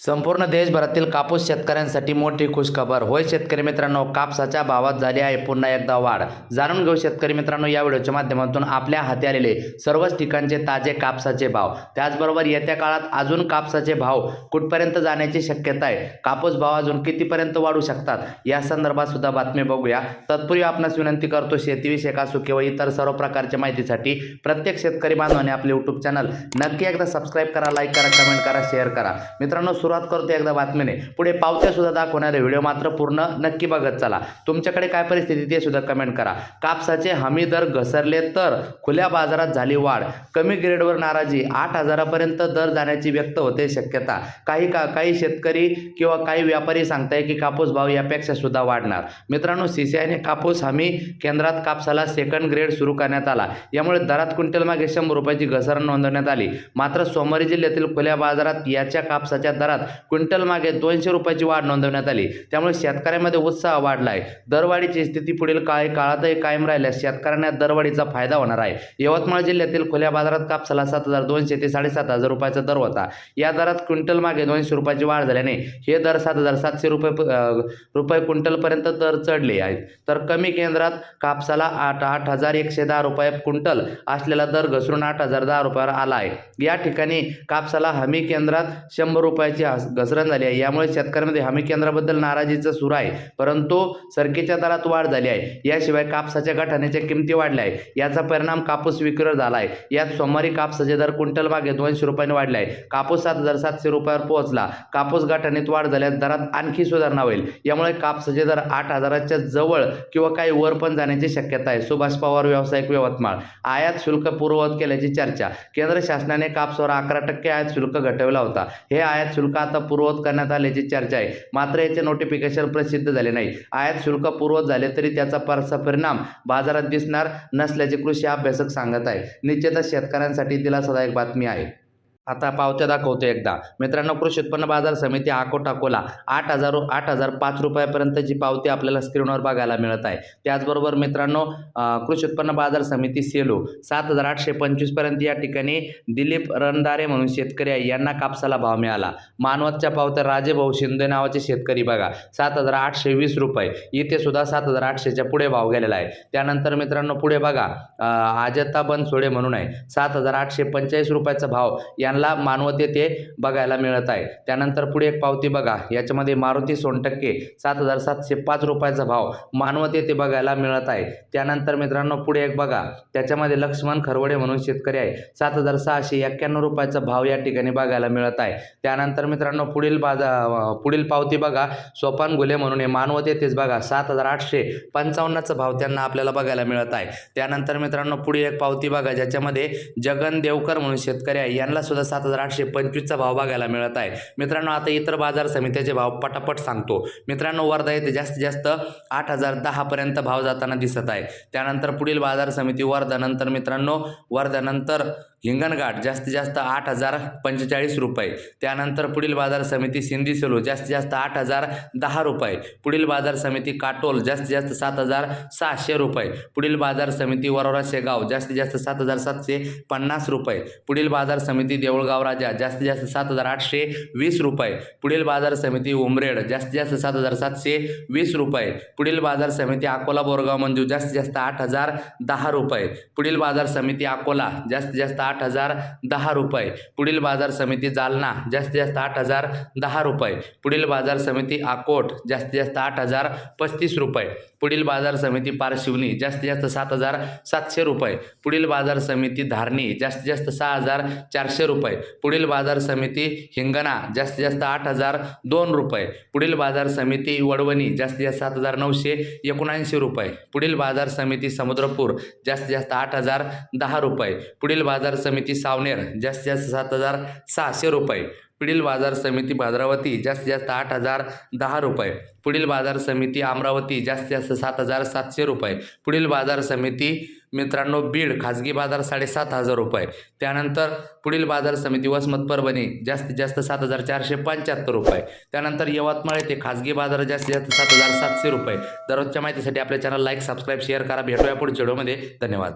संपूर्ण देशभरातील कापूस शेतकऱ्यांसाठी मोठी खुशखबर. होय शेतकरी मित्रांनो कापसाच्या भावात झाली आहे पुन्हा एकदा वाढ. जाणून घेऊ शेतकरी मित्रांनो या व्हिडिओच्या माध्यमातून आपल्या हाती आलेले सर्वच ठिकाणचे ताजे कापसाचे भाव. त्याचबरोबर येत्या काळात अजून कापसाचे भाव कुठपर्यंत जाण्याची शक्यता आहे? कापूस भाव अजून कितीपर्यंत वाढू शकतात? या संदर्भात सुद्धा बातमी बघूया. तत्पूर्वी आपणास विनंती करतो शेतीविषयक असो किंवा इतर सर्व प्रकारच्या माहितीसाठी प्रत्येक शेतकरी बांधवाने आपले यूट्यूब चॅनल नक्की एकदा सबस्क्राईब करा लाईक करा कमेंट करा शेअर करा. मित्रांनो सुरुवात करतो एकदा बातमीने. पुढे पावत्या सुद्धा दाखवणारे व्हिडिओ मात्र पूर्ण नक्की बघत चला. तुमच्याकडे काय परिस्थिती ते सुद्धा कमेंट करा. कापसाचे हमी दर घसरले तर खुल्या बाजारात झाली वाढ. कमी ग्रेडवर नाराजी. आठ हजारापर्यंत दर जाण्याची व्यक्त होते शक्यता. काही का काही शेतकरी किंवा काही व्यापारी सांगताय की कापूस भाव यापेक्षा सुद्धा वाढणार. मित्रांनो सीसीआयने कापूस हमी केंद्रात कापसाला सेकंड ग्रेड सुरू करण्यात आला. यामुळे दरात क्विंटल मागे शंभर रुपयाची घसरण नोंदवण्यात आली. मात्र सोमवारी जिल्ह्यातील खुल्या बाजारात याच्या कापसाच्या दरात क्विंटल मागे दोनशे रुपयाची वाढ नोंदवण्यात आली. त्यामुळे शेतकऱ्यांमध्ये उत्साह वाढला आहे दरवाढीची स्थिती पुढील काही काळातही कायम राहिल्यास शेतकऱ्यांना दरवाढीचा फायदा होणार आहे. यवतमाळ जिल्ह्यातील खुल्या बाजारात कापसाला सात हजार दोनशे ते साडेसात हजार रुपयाचा दर होता. या दरात क्विंटल मागे दोनशे रुपयाची वाढ झाल्याने हे दर सात हजार सातशे रुपये रुपये क्विंटलपर्यंत दर चढले आहेत. तर कमी केंद्रात कापसाला आठ आठ हजार एकशे दहा रुपये क्विंटल असलेला दर घसरून आठ हजार दहा रुपयावर आला आहे. या ठिकाणी कापसाला हमी केंद्रात शंभर रुपयाची घसरण झाली आहे. यामुळे शेतकऱ्यांमध्ये हमी केंद्राबद्दल नाराजीचं सूर आहे. परंतु सरकीच्या दरात वाढ झाली आहे. याशिवाय कापसाच्या गठाण्याच्या किमती वाढल्या आहे याचा परिणाम कापूस विक्रीवर झाला आहे. यात सोमवारी कापसाचे दर क्विंटल मागे दोनशे रुपयाने वाढले आहे कापूस सात हजार सातशे रुपयावर पोहोचला. कापूस गठाणीत वाढ झाल्यास दरात आणखी सुधारणा होईल. यामुळे कापसाचे दर आठ हजाराच्या जवळ किंवा काही वर पण जाण्याची शक्यता आहे. सुभाष पवार व्यावसायिक यवतमाळ. आयात शुल्क पूर्ववत केल्याची चर्चा. केंद्र शासनाने कापसावर अकरा टक्के आयात शुल्क घटवला होता. हे आयात शुल्क आता पूर्ववत करण्यात आल्याची चर्चा आहे? मात्र याचे नोटिफिकेशन प्रसिद्ध झाले नाही. आयात शुल्क पूर्वत झाले तरी त्याचा फारसा परिणाम बाजारात दिसणार नसल्याचे कृषी अभ्यासक सांगत आहे निश्चितच शेतकऱ्यांसाठी दिलासादायक बातमी आहे. आता पावत्या दाखवतो एकदा. मित्रांनो कृषी उत्पन्न बाजार समिती आकोट अकोला आठ हजार आठ हजार पाच रुपयापर्यंतची पावती आपल्याला स्क्रीनवर बघायला मिळत आहे. त्याचबरोबर मित्रांनो कृषी उत्पन्न बाजार समिती सेलू सात हजार आठशे पंचवीसपर्यंत या ठिकाणी दिलीप रणदारे म्हणून शेतकरी आहे. यांना कापसाला भाव मिळाला. मानवतच्या पावत्या राजेभाऊ शिंदे नावाचे शेतकरी बघा सात हजार आठशे वीस रुपये. इथे सुद्धा सात हजार आठशेच्या पुढे भाव गेलेला आहे. त्यानंतर मित्रांनो पुढे बघा अं, बनसोडे म्हणून आहे. सात हजार आठशे पंचेचाळीस रुपयाचा भाव यांना मानवत येथे बघायला मिळत आहे. त्यानंतर पुढे एक पावती बघा. याच्यामध्ये मारुती सोनटक्के सात हजार सातशे पाच रुपयाचा भाव मानवत येथे बघायला मिळत आहे. त्यानंतर मित्रांनो पुढे एक बघा. त्याच्यामध्ये लक्ष्मण खरवडे म्हणून शेतकरी आहे. सात हजार सहाशे एक्क्याण्णव रुपयाचा भाव या ठिकाणी बघायला मिळत आहे. त्यानंतर मित्रांनो पुढील बाजा पुढील पावती बघा. सोपान गुले म्हणून हे मानवत तेच बघा. सात हजार आठशे पंचावन्नचा भाव त्यांना आपल्याला बघायला मिळत आहे. त्यानंतर मित्रांनो पुढे एक पावती बघा. ज्याच्यामध्ये जगन देवकर म्हणून शेतकरी आहे. यांना सुद्धा सात हजार आठशे पंचवीसचा भाव बघायला मिळत आहे. मित्रांनो आता इतर बाजार समित्याचे भाव पटापट सांगतो. मित्रांनो वर्धा येथे जास्तीत जास्त आठ हजार दहापर्यंत भाव जाताना दिसत आहे. त्यानंतर पुढील बाजार समिती वर्धानंतर मित्रांनो वर्धानंतर हिंगणघाट जास्तीत जास्त आठ हजार पंचेचाळीस रुपये. त्यानंतर पुढील बाजार समिती सिंधी सेलू जास्तीत जास्त आठ हजार दहा रुपये. पुढील बाजार समिती काटोल जास्तीत जास्त सात हजार सहाशे रुपये. पुढील बाजार समिती वरोरा शेगाव जास्तीत जास्त सात हजार सातशे पन्नास रुपये. पुढील बाजार समिती जवळगाव राजा जास्तीत जास्त सात हजार आठशे वीस रुपये. पुढील बाजार समिती उमरेड जास्तीत जास्त सात हजार सातशे वीस रुपये. पुढील बाजार समिती अकोला बोरगाव मंजू जास्तीत जास्त आठ हजार दहा रुपये. पुढील बाजार समिती अकोला जास्तीत जास्त आठ हजार दहा रुपये. पुढील बाजार समिती जालना जास्तीत जास्त आठ हजार दहा रुपये. पुढील बाजार समिती अकोट जास्तीत जास्त आठ हजार पस्तीस रुपये. पुढील बाजार समिती पारशिवनी जास्तीत जास्त सात हजार सातशे रुपये. पुढील बाजार समिती धारणी जास्तीत जास्त सहा हजार चारशे रुपये. पुढील बाजार समिती हिंगणा जास्तीत जास्त आठ हजार दोन रुपये. पुढील बाजार समिती वडवणी जास्तीत जास्त सात हजार नऊशे एकोणऐंशी रुपये. पुढील बाजार समिती समुद्रपूर जास्तीत जास्त आठ हजार दहा रुपये. पुढील बाजार समिती सावनेर जास्तीत जास्त सात हजार सहाशे रुपये. पुढील बाजार समिती भद्रावती जास्तीत जास्त आठ हजार दहा रुपये. पुढील बाजार समिती अमरावती जास्तीत जास्त सात हजार सातशे रुपये. पुढील बाजार समिती मित्रांनो बीड खाजगी बाजार साडेसात हजार रुपये. त्यानंतर पुढील बाजार समिती वसमत परभणी जास्तीत जास्त सात हजार चारशे पंच्याहत्तर रुपये. त्यानंतर यवतमाळ येथे खाजगी बाजार जास्तीत जास्त सात हजार सातशे रुपये. दररोजच्या माहितीसाठी आपल्या चॅनल लाईक सबस्क्राईब शेअर करा. भेटूया पुढच्या व्हिडिओमध्ये धन्यवाद.